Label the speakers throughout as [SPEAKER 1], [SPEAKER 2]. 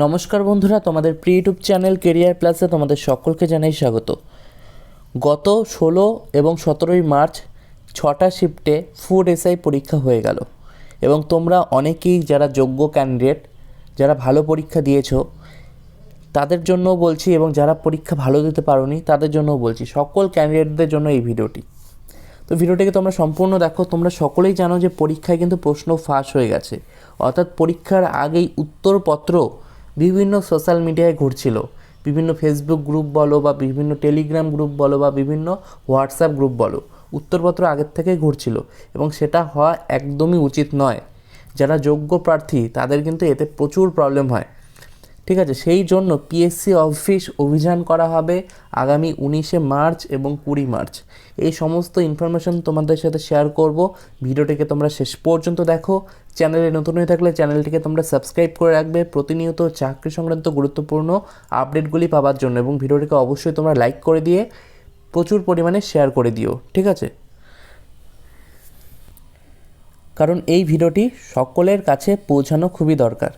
[SPEAKER 1] নমস্কার বন্ধুরা, তোমাদের প্রি ইউটিউব চ্যানেল কেরিয়ার প্লাসে তোমাদের সকলকে জানাই স্বাগত। গত ষোলো এবং সতেরোই মার্চ ছটা শিফটে ফুড এসআই পরীক্ষা হয়ে গেল। এবং তোমরা অনেকেই যারা যোগ্য ক্যান্ডিডেট যারা ভালো পরীক্ষা দিয়েছ, তাদের জন্যও বলছি এবং যারা পরীক্ষা ভালো দিতে পারোনি, তাদের জন্যও বলছি, সকল ক্যান্ডিডেটদের জন্য এই ভিডিওটি। তো ভিডিওটিকে তোমরা সম্পূর্ণ দেখো, তোমরা সকলেই জানো যে পরীক্ষায় কিন্তু প্রশ্ন ফাঁস হয়ে গেছে। অর্থাৎ পরীক্ষার আগেই উত্তরপত্র বিভিন্ন সোশ্যাল মিডিয়ায় ঘুরছিল। বিভিন্ন ফেসবুক গ্রুপ বলো বা বিভিন্ন টেলিগ্রাম গ্রুপ বলো বা বিভিন্ন হোয়াটসঅ্যাপ গ্রুপ বলো, উত্তরপত্র আগের থেকেই ঘুরছিল এবং সেটা হওয়া একদমই উচিত নয়। যারা যোগ্য প্রার্থী, তাদের কিন্তু এতে প্রচুর প্রবলেম হয়। ঠিক আছে? সেই জন্য পিএসসি অফিস অভিযান করা হবে আগামী উনিশে মার্চ এবং কুড়ি মার্চ। এই সমস্ত ইনফরমেশন তোমাদের সাথে শেয়ার করব। ভিডিওটিকে তোমরা শেষ পর্যন্ত দেখো। চ্যানেলে নতুন হয়ে থাকলে চ্যানেলটিকে তোমরা সাবস্ক্রাইব করে রাখবে। প্রতিনিয়ত চাকরি সংক্রান্ত গুরুত্বপূর্ণ আপডেটগুলি পাওয়ার জন্য এবং ভিডিওটিকে অবশ্যই তোমরা লাইক করে দিয়ে প্রচুর পরিমাণে শেয়ার করে দিও। ঠিক আছে? কারণ এই ভিডিওটি সকলের কাছে পৌঁছানো খুবই দরকার।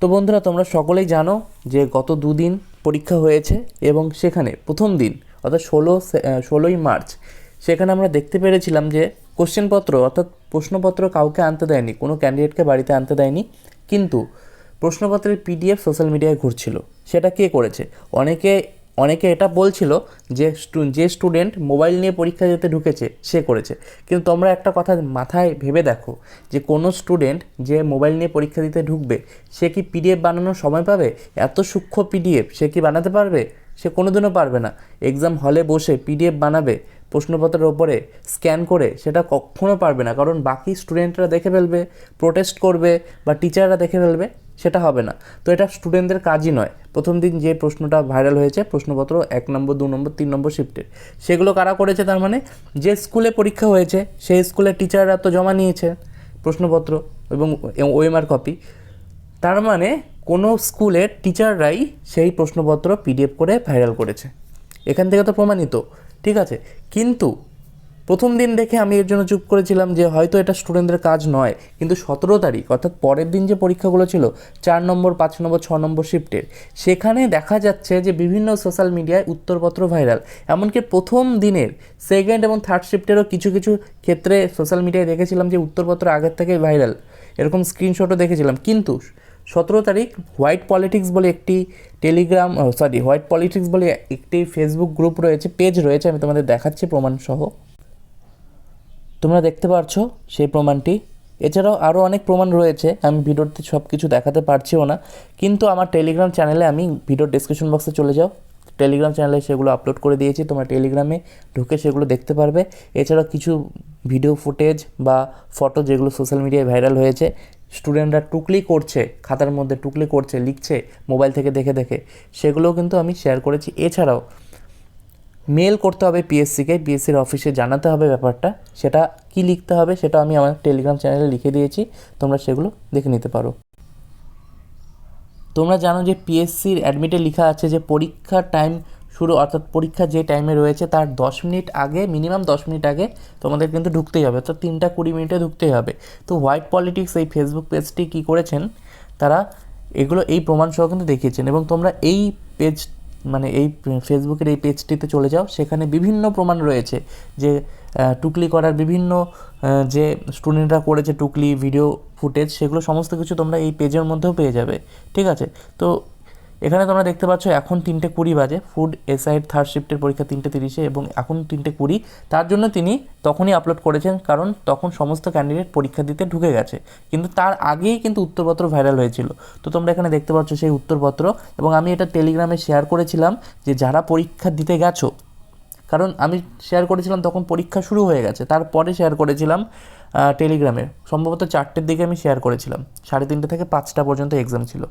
[SPEAKER 1] তো বন্ধুরা, তোমরা সকলেই জানো যে গত দুদিন পরীক্ষা হয়েছে এবং সেখানে প্রথম দিন, অর্থাৎ ষোলো ষোলোই মার্চ, সেখানে আমরা দেখতে পেরেছিলাম যে কোশ্চেনপত্র অর্থাৎ প্রশ্নপত্র কাউকে আনতে দেয়নি, কোনো ক্যান্ডিডেটকে বাড়িতে আনতে দেয়নি, কিন্তু প্রশ্নপত্রের পিডিএফ সোশ্যাল মিডিয়ায় ঘুরছিল। সেটা কে করেছে? অনেকে অনেকে এটা বলছিল যে যে স্টুডেন্ট মোবাইল নিয়ে পরীক্ষা দিতে ঢুকেছে, সে করেছে। কিন্তু তোমরা একটা কথা মাথায় ভেবে দেখো যে কোনো স্টুডেন্ট যে মোবাইল নিয়ে পরীক্ষা দিতে ঢুকবে, সে কি পিডিএফ বানানোর সময় পাবে? এত সূক্ষ্ম পিডিএফ সে কি বানাতে পারবে? সে কোনোদিনও পারবে না। এক্সাম হলে বসে পিডিএফ বানাবে, প্রশ্নপত্রের ওপরে স্ক্যান করে, সেটা কখনো পারবে না। কারণ বাকি স্টুডেন্টরা দেখে ফেলবে প্রোটেস্ট করবে, বা টিচাররা দেখে ফেলবে। সেটা হবে না। তো এটা স্টুডেন্টদের কাজই নয়। প্রথম দিন যে প্রশ্নটা ভাইরাল হয়েছে, প্রশ্নপত্র এক নম্বর, দু নম্বর, তিন নম্বর শিফটের সেগুলো কারা করেছে তার মানে? যে স্কুলে পরীক্ষা হয়েছে, সেই স্কুলের টিচাররা তো জমা নিয়েছে প্রশ্নপত্র এবং ওএমআর কপি তার মানে কোনো স্কুলের টিচাররাই সেই প্রশ্নপত্র পিডিএফ করে ভাইরাল করেছে। এখান থেকে তো প্রমাণিত, ঠিক আছে? কিন্তু প্রথম দিন দেখে আমি এর জন্য চুপ করেছিলাম যে হয়তো এটা স্টুডেন্টদের কাজ নয়, কিন্তু সতেরো তারিখ, অর্থাৎ পরের দিন যে পরীক্ষাগুলো ছিল, চার নম্বর, পাঁচ নম্বর, ছ নম্বর শিফটের, সেখানে দেখা যাচ্ছে যে বিভিন্ন সোশ্যাল মিডিয়ায় উত্তরপত্র ভাইরাল। এমনকি প্রথম দিনের সেকেন্ড এবং থার্ড শিফটেরও কিছু কিছু ক্ষেত্রে সোশ্যাল মিডিয়ায় দেখেছিলাম যে উত্তরপত্র আগের থেকেই ভাইরাল। এরকম স্ক্রিনশটও দেখেছিলাম। কিন্তু সতেরো তারিখ হোয়াইট পলিটিক্স বলে একটি টেলিগ্রাম সরি হোয়াইট পলিটিক্স বলে একটি ফেসবুক গ্রুপ রয়েছে পেজ রয়েছে, আমি তোমাদের দেখাচ্ছি প্রমাণ সহ তোমরা দেখতে পারছ সেই প্রমাণটি। এছাড়াও আরও অনেক প্রমাণ রয়েছে, আমি ভিডিওতে সব কিছু দেখাতে পারছিও না। কিন্তু আমার টেলিগ্রাম চ্যানেলে আমি ভিডিওর ডিসক্রিপশন বক্সে চলে যাও। টেলিগ্রাম চ্যানেলে সেগুলো আপলোড করে দিয়েছি, তোমরা টেলিগ্রামে ঢুকে সেগুলো দেখতে পারবে। এছাড়াও কিছু ভিডিও ফুটেজ বা ফটো যেগুলো সোশ্যাল মিডিয়ায় ভাইরাল হয়েছে স্টুডেন্টরা টুকলি করছে, খাতার মধ্যে টুকলি করছে, লিখছে মোবাইল থেকে দেখে দেখে, সেগুলোও কিন্তু আমি শেয়ার করেছি। এছাড়াও মেল করতে হবে পিএসসিকে পিএসসির অফিসে জানাতে হবে ব্যাপারটা। সেটা কি লিখতে হবে সেটা আমি আমার টেলিগ্রাম চ্যানেলে লিখে দিয়েছি। তোমরা সেগুলো দেখে নিতে পারো। তোমরা জানো যে পিএসসির অ্যাডমিটে লেখা আছে যে পরীক্ষার টাইম শুরু, অর্থাৎ পরীক্ষা যে টাইমে রয়েছে তার দশ মিনিট আগে মিনিমাম দশ মিনিট আগে তোমাদের কিন্তু ঢুকতেই হবে। অর্থাৎ তিনটা কুড়ি মিনিটে ঢুকতেই হবে। তো হোয়াইট পলিটিক্স এই ফেসবুক পেজটি কী করেছেন? তারা এগুলো এই প্রমাণ সহ কিন্তু দেখিয়েছেন এবং তোমরা এই পেজ মানে এই ফেসবুকের এই পেজটিতে চলে যাও, সেখানে বিভিন্ন প্রমাণ রয়েছে যে টুকলি করার বিভিন্ন যে স্টুডেন্টরা করেছে টুকলি ভিডিও ফুটেজ সেগুলো সমস্ত কিছু তোমরা এই পেজের মধ্যেও পেয়ে যাবে, ঠিক আছে? তো এখানে তোমরা দেখতে পাচ্ছ, এখন তিনটে কুড়ি বাজে। ফুড এসআইড থার্ড শিফটের পরীক্ষা তিনটে তিরিশে এবং এখন তিনটে কুড়ি। তার জন্য তিনি তখনই আপলোড করেছেন কারণ তখন সমস্ত ক্যান্ডিডেট পরীক্ষা দিতে ঢুকে গেছে। কিন্তু তার আগেই কিন্তু উত্তরপত্র ভাইরাল হয়েছিল। তো তোমরা এখানে দেখতে পাচ্ছ সেই উত্তরপত্র এবং আমি এটা টেলিগ্রামে শেয়ার করেছিলাম যে যারা পরীক্ষা দিতে গেছো কারণ আমি শেয়ার করেছিলাম তখন পরীক্ষা শুরু হয়ে গেছে। তারপরে শেয়ার করেছিলাম টেলিগ্রামে সম্ভবত চারটের দিকে আমি শেয়ার করেছিলাম। সাড়ে তিনটে থেকে পাঁচটা পর্যন্ত এক্সাম ছিল।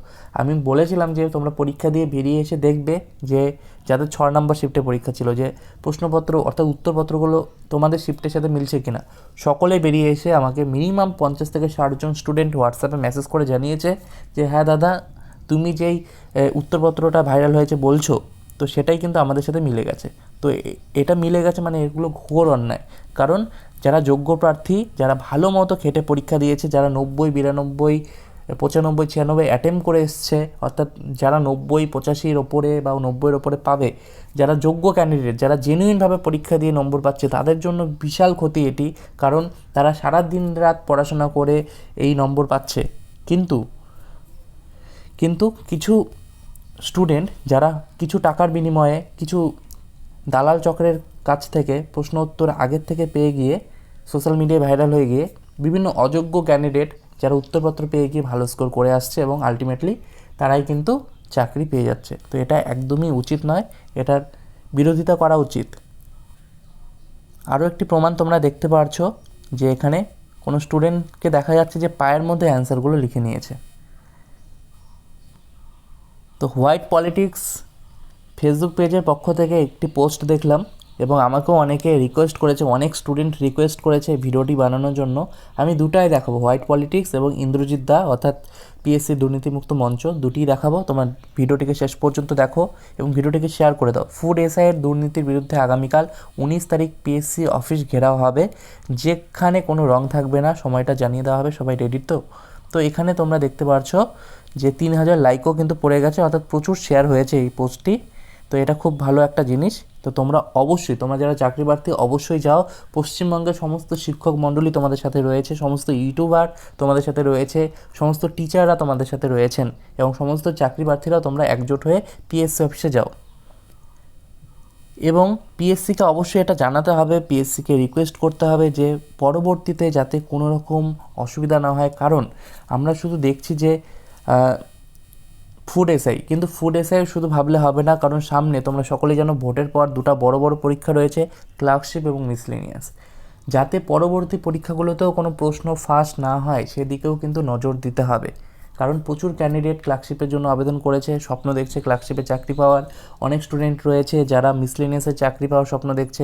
[SPEAKER 1] আমি বলেছিলাম যে, তোমরা পরীক্ষা দিয়ে বেরিয়ে এসে দেখবে যে, যাদের ছ নম্বর শিফটে পরীক্ষা ছিল, যে প্রশ্নপত্র অর্থাৎ উত্তরপত্রগুলো তোমাদের শিফটের সাথে মিলছে কিনা। সকলে বেরিয়ে এসে আমাকে মিনিমাম পঞ্চাশ থেকে ষাটজন স্টুডেন্ট হোয়াটসঅ্যাপে মেসেজ করে জানিয়েছে যে হ্যাঁ দাদা, তুমি যেই উত্তরপত্রটা ভাইরাল হয়েছে বলছো, তো সেটাই কিন্তু আমাদের সাথে মিলে গেছে। তো এটা মিলে গেছে মানে এগুলো ঘোর অন্যায়। কারণ যারা যোগ্য প্রার্থী, যারা ভালো মতো খেটে পরীক্ষা দিয়েছে, যারা নব্বই, বিরানব্বই, পঁচানব্বই, ছিয়ানব্বই অ্যাটেম্প করে এসছে, অর্থাৎ যারা নব্বই, পঁচাশির ওপরে বা নব্বইয়ের ওপরে পাবে, যারা যোগ্য ক্যান্ডিডেট যারা জেনুইনভাবে পরীক্ষা দিয়ে নম্বর পাচ্ছে, তাদের জন্য বিশাল ক্ষতি এটি, কারণ তারা সারা দিন রাত পড়াশোনা করে এই নম্বর পাচ্ছে। কিন্তু কিন্তু কিছু স্টুডেন্ট যারা কিছু টাকার বিনিময়ে, কিছু দালাল চক্রের কাছ থেকে প্রশ্ন উত্তর আগের থেকে পেয়ে গিয়ে সোশ্যাল মিডিয়ায় ভাইরাল হয়ে গিয়ে বিভিন্ন অযোগ্য ক্যান্ডিডেট যারা উত্তরপত্র পেয়ে গিয়ে ভালো স্কোর করে আসছে এবং আলটিমেটলি তারাই কিন্তু চাকরি পেয়ে যাচ্ছে। তো এটা একদমই উচিত নয়, এটার বিরোধিতা করা উচিত। আরও একটি প্রমাণ তোমরা দেখতে পারছ যে এখানে কোনো স্টুডেন্টকে দেখা যাচ্ছে যে পায়ের মধ্যে অ্যান্সারগুলো লিখে নিয়েছে। তো হোয়াইট পলিটিক্স ফেসবুক পেজের পক্ষ থেকে একটি পোস্ট দেখলাম এবং আমাকেও অনেকে রিকোয়েস্ট করেছে, অনেক স্টুডেন্ট রিকোয়েস্ট করেছে ভিডিওটি বানানোর জন্য। আমি দুটাই দেখাবো হোয়াইট পলিটিক্স এবং ইন্দ্রজিৎ দা, অর্থাৎ পিএসসি দুর্নীতিমুক্ত মঞ্চ, দুটিই দেখাবো। তোমার ভিডিওটিকে শেষ পর্যন্ত দেখো এবং ভিডিওটিকে শেয়ার করে দাও। ফুড এসআইয়ের দুর্নীতির বিরুদ্ধে আগামীকাল উনিশ তারিখ পিএসসি অফিস ঘেরাও হবে, যেখানে কোনো রং থাকবে না, সময়টা জানিয়ে দেওয়া হবে, সবাই রেডি তো? তো এখানে তোমরা দেখতে পারছ যে তিন হাজার লাইকও কিন্তু পড়ে গেছে, অর্থাৎ প্রচুর শেয়ার হয়েছে এই পোস্টটি তো এটা খুব ভালো একটা জিনিস। তো তোমরা অবশ্যই, তোমরা যারা চাকরি প্রার্থী, অবশ্যই যাও। পশ্চিমবঙ্গের সমস্ত শিক্ষক মণ্ডলী তোমাদের সাথে রয়েছে, সমস্ত ইউটিউবার তোমাদের সাথে রয়েছে, সমস্ত টিচাররা তোমাদের সাথে রয়েছেন এবং সমস্ত চাকরি প্রার্থীরাও তোমরা একজোট হয়ে পিএসসি অফিসে যাও। এবং পিএসসিকে অবশ্যই এটা জানাতে হবে পিএসসিকে রিকোয়েস্ট করতে হবে যে পরবর্তীতে যাতে কোনো রকম অসুবিধা না হয়। কারণ আমরা শুধু দেখছি যে ফুড এসআই কিন্তু ফুড এসআই শুধু ভাবলে হবে না, কারণ সামনে তোমরা সকলে জানো ভোটের পর দুটো বড় বড় পরীক্ষা রয়েছে, ক্লার্কশিপ এবং মিসলিনিয়াস। যাতে পরবর্তী পরীক্ষাগুলোতেও কোনো প্রশ্ন ফাঁস না হয়, সেদিকেও কিন্তু নজর দিতে হবে। কারণ প্রচুর ক্যান্ডিডেট ক্লার্কশিপের জন্য আবেদন করেছে, স্বপ্ন দেখছে ক্লার্কশিপে চাকরি পাওয়ার। অনেক স্টুডেন্ট রয়েছে যারা মিসলেনিয়াসে চাকরি পাওয়ার স্বপ্ন দেখছে।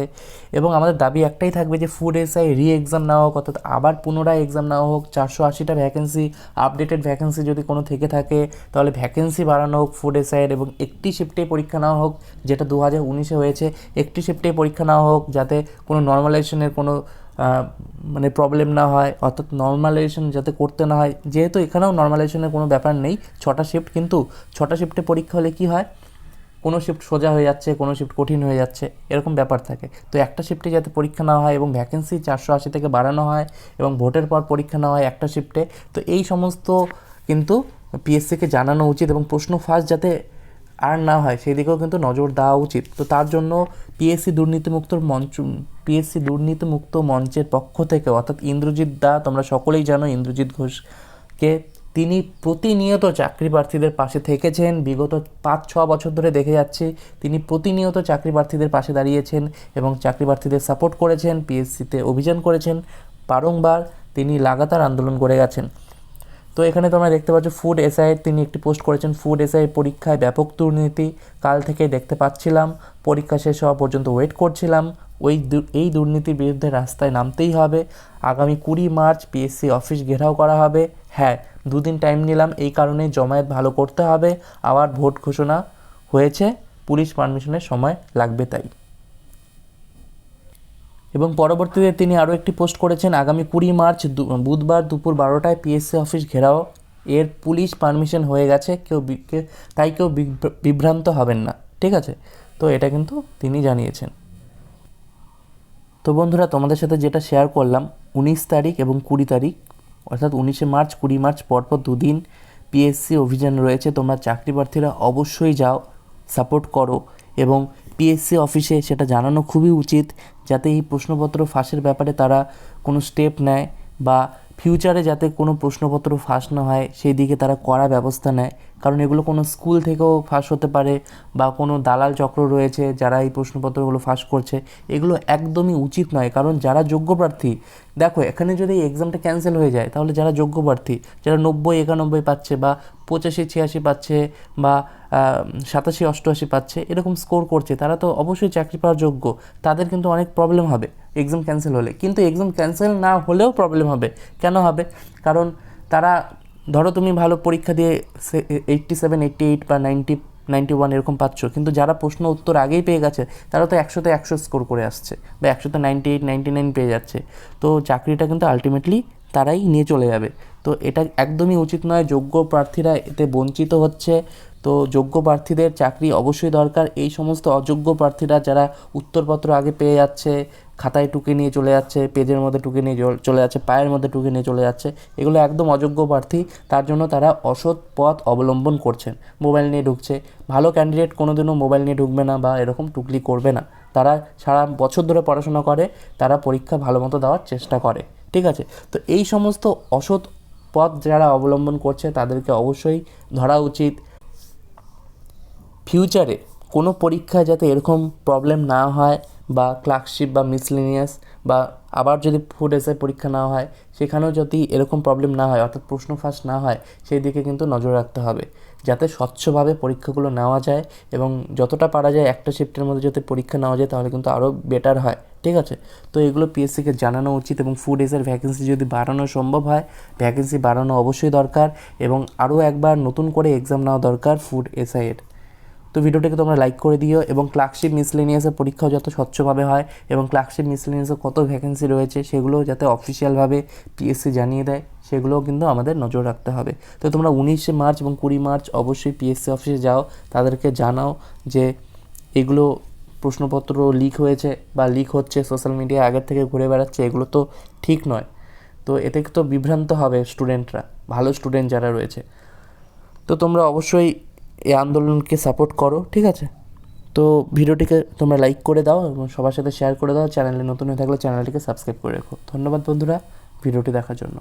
[SPEAKER 1] এবং আমাদের দাবি একটাই থাকবে যে ফুড এসআই রি এক্সাম নেওয়া হোক, অর্থাৎ আবার পুনরায় এক্সাম নেওয়া হোক, চারশো আশিটা ভ্যাকেন্সি আপডেটেড ভ্যাকেন্সি যদি কোনো থেকে থাকে, তাহলে ভ্যাকেন্সি বাড়ানো হোক ফুড এসআইয়ের এবং একটি শিফটে পরীক্ষা নেওয়া হোক, যেটা দু হাজার উনিশে হয়েছে, একটি শিফটে পরীক্ষা নেওয়া হোক, যাতে কোনো নর্মালাইজেশনের কোনো মানে প্রবলেম না হয়, অর্থাৎ নর্মালাইজেশন যাতে করতে না হয়, যেহেতু এখানেও নর্মালাইজেশনের কোনো ব্যাপার নেই, ছটা শিফট কিন্তু ছটা শিফটে পরীক্ষা হলে কী হয়? কোনো শিফট সোজা হয়ে যাচ্ছে, কোনো শিফট কঠিন হয়ে যাচ্ছে, এরকম ব্যাপার থাকে। তো একটা শিফটে যাতে পরীক্ষা না হয় এবং ভ্যাকেন্সি চারশো আশি থেকে বাড়ানো হয় এবং ভোটের পর পরীক্ষা না হয় একটা শিফটে তো এই সমস্ত কিন্তু পিএসসিকে জানানো উচিত এবং প্রশ্ন ফার্স্ট যাতে আর না হয় সেই দিকেও কিন্তু নজর দেওয়া উচিত। তো তার জন্য পিএসসি দুর্নীতিমুক্ত মঞ্চ পিএসসি দুর্নীতিমুক্ত মঞ্চের পক্ষ থেকে, অর্থাৎ ইন্দ্রজিৎ দা, তোমরা সকলেই জানো ইন্দ্রজিৎ ঘোষকে, তিনি প্রতিনিয়ত চাকরি প্রার্থীদের পাশে থেকেছেন। বিগত পাঁচ, ছ বছর ধরে দেখে যাচ্ছে, তিনি প্রতিনিয়ত চাকরি প্রার্থীদের পাশে দাঁড়িয়েছেন এবং চাকরি প্রার্থীদের সাপোর্ট করেছেন পিএসসিতে অভিযান করেছেন। বারংবার তিনি লাগাতার আন্দোলন করে গেছেন। তো এখানে তোমরা দেখতে পাচ্ছ ফুড এসআইয়ের তিনি একটি পোস্ট করেছেন ফুড এসআই পরীক্ষায় ব্যাপক দুর্নীতি, কাল থেকে দেখতে পাচ্ছিলাম, পরীক্ষা শেষ হওয়া পর্যন্ত ওয়েট করছিলাম, ওই এই দুর্নীতির বিরুদ্ধে রাস্তায় নামতেই হবে, আগামী কুড়ি মার্চ পিএসসি অফিস ঘেরাও করা হবে হ্যাঁ দুদিন টাইম নিলাম, এই কারণে জমায়েত ভালো করতে হবে, আবার ভোট ঘোষণা হয়েছে, পুলিশ পারমিশনের সময় লাগবে তাই। এবং পরবর্তীতে তিনি আরও একটি পোস্ট করেছেন, আগামী কুড়ি মার্চ বুধবার দুপুর বারোটায় পিএসসি অফিস ঘেরাও। এর পুলিশ পারমিশন হয়ে গেছে, কেউ তাই কেউ বিভ্রান্ত হবেন না। ঠিক আছে? তো এটা কিন্তু তিনি জানিয়েছেন। তো বন্ধুরা, তোমাদের সাথে যেটা শেয়ার করলাম, উনিশ তারিখ এবং কুড়ি তারিখ, অর্থাৎ উনিশে মার্চ, কুড়ি মার্চ পরপর দুদিন পিএসসি অভিযান রয়েছে। তোমরা চাকরি প্রার্থীরা অবশ্যই যাও, সাপোর্ট করো এবং পিএসসি অফিসে সেটা জানানো খুবই উচিত, যাতে এই প্রশ্নপত্র ফাঁসের ব্যাপারে তারা কোনো স্টেপ নেয় বা ফিউচারে যাতে কোনো প্রশ্নপত্র ফাঁস না হয় সেই দিকে তারা কড়া ব্যবস্থা নেয়। কারণ এগুলো কোনো স্কুল থেকেও ফাঁস হতে পারে বা কোনো দালাল চক্র রয়েছে যারা এই প্রশ্নপত্রগুলো ফাঁস করছে। এগুলো একদমই উচিত নয়। কারণ যারা যোগ্য প্রার্থী, দেখো, এখানে যদি এক্সামটা ক্যান্সেল হয়ে যায়, তাহলে যারা যোগ্য প্রার্থী, যারা নব্বই, একানব্বই পাচ্ছে বা পঁচাশি, ছিয়াশি পাচ্ছে বা সাতাশি, অষ্টআশি পাচ্ছে, এরকম স্কোর করছে, তারা তো অবশ্যই চাকরি পাওয়ার যোগ্য। তাদের কিন্তু অনেক প্রবলেম হবে এক্সাম ক্যান্সেল হলে। কিন্তু এক্সাম ক্যান্সেল না হলেও প্রবলেম হবে। কেন হবে? কারণ তারা, ধরো তুমি ভালো পরীক্ষা দিয়ে এইট্টি সেভেন এইট্টি এইট বা নাইনটি নাইনটি ওয়ান এরকম পাচ্ছ, কিন্তু যারা প্রশ্ন উত্তর আগেই পেয়ে গেছে, তারা তো একশোতে একশো স্কোর করে আসছে বা একশোতে নাইনটি এইট নাইনটি নাইন পেয়ে যাচ্ছে। তো চাকরিটা কিন্তু আলটিমেটলি তারাই নিয়ে চলে যাবে। তো এটা একদমই উচিত নয়, যোগ্য প্রার্থীরা এতে বঞ্চিত হচ্ছে। তো যোগ্য প্রার্থীদের চাকরি অবশ্যই দরকার। এই সমস্ত অযোগ্য প্রার্থীরা যারা উত্তরপত্র আগে পেয়ে যাচ্ছে খাতায় টুকে নিয়ে চলে যাচ্ছে, পেজের মধ্যে টুকে নিয়ে চলে যাচ্ছে, পায়ের মধ্যে টুকে নিয়ে চলে যাচ্ছে। এগুলো একদম অযোগ্য প্রার্থী, তার জন্য তারা অসৎ পথ অবলম্বন করছেন। মোবাইল নিয়ে ঢুকছে। ভালো ক্যান্ডিডেট কোনোদিনও মোবাইল নিয়ে ঢুকবে না বা এরকম টুকলি করবে না। তারা সারা বছর ধরে পড়াশোনা করে, তারা পরীক্ষা ভালো মতো দেওয়ার চেষ্টা করে। ঠিক আছে? তো এই সমস্ত অসৎ পথ যারা অবলম্বন করছে, তাদেরকে অবশ্যই ধরা উচিত। ফিউচারে কোনো পরীক্ষায় যাতে এরকম প্রবলেম না হয় বা ক্লার্কশিপ বা মিসলিনিয়াস বা আবার যদি ফুড এসআই পরীক্ষা না হয়, সেখানেও যদি এরকম প্রবলেম না হয়, অর্থাৎ প্রশ্ন ফাঁস না হয়, সেই দিকে কিন্তু নজর রাখতে হবে। যাতে স্বচ্ছভাবে পরীক্ষাগুলো নেওয়া যায় এবং যতটা পারা যায় একটা শিফটের মধ্যে যাতে পরীক্ষা নেওয়া যায়, তাহলে কিন্তু আরও বেটার হয়। ঠিক আছে? তো এগুলো পিএসসিকে জানানো উচিত এবং ফুড এসের ভ্যাকেন্সি যদি বাড়ানো সম্ভব হয় ভ্যাকেন্সি বাড়ানো অবশ্যই দরকার এবং আরও একবার নতুন করে এক্সাম নেওয়া দরকার ফুড এসআইয়ের তো ভিডিওটাকে তোমরা লাইক করে দিও এবং ক্লার্কশিপ মিসলেনিয়াসের পরীক্ষাও যত স্বচ্ছভাবে হয় এবং ক্লার্কশিপ মিসলেনিয়াসে কত ভ্যাকেন্সি রয়েছে সেগুলো যাতে অফিসিয়ালভাবে পিএসসি জানিয়ে দেয়, সেগুলোও কিন্তু আমাদের নজর রাখতে হবে। তো তোমরা উনিশে মার্চ এবং কুড়ি মার্চ অবশ্যই পিএসসি অফিসে যাও, তাদেরকে জানাও যে এগুলো প্রশ্নপত্র লিক হয়েছে বা লিক হচ্ছে সোশ্যাল মিডিয়ায় আগের থেকে ঘুরে বেড়াচ্ছে, এগুলো তো ঠিক নয়। তো এতে তো বিভ্রান্ত হবে স্টুডেন্টরা ভালো স্টুডেন্ট যারা রয়েছে। তো তোমরা অবশ্যই এই আন্দোলনকে সাপোর্ট করো, ঠিক আছে? তো ভিডিওটিকে তোমরা লাইক করে দাও এবং সবার সাথে শেয়ার করে দাও। চ্যানেলে নতুন হয়ে থাকলে চ্যানেলটিকে সাবস্ক্রাইব করে রেখো। ধন্যবাদ বন্ধুরা, ভিডিওটি দেখার জন্য।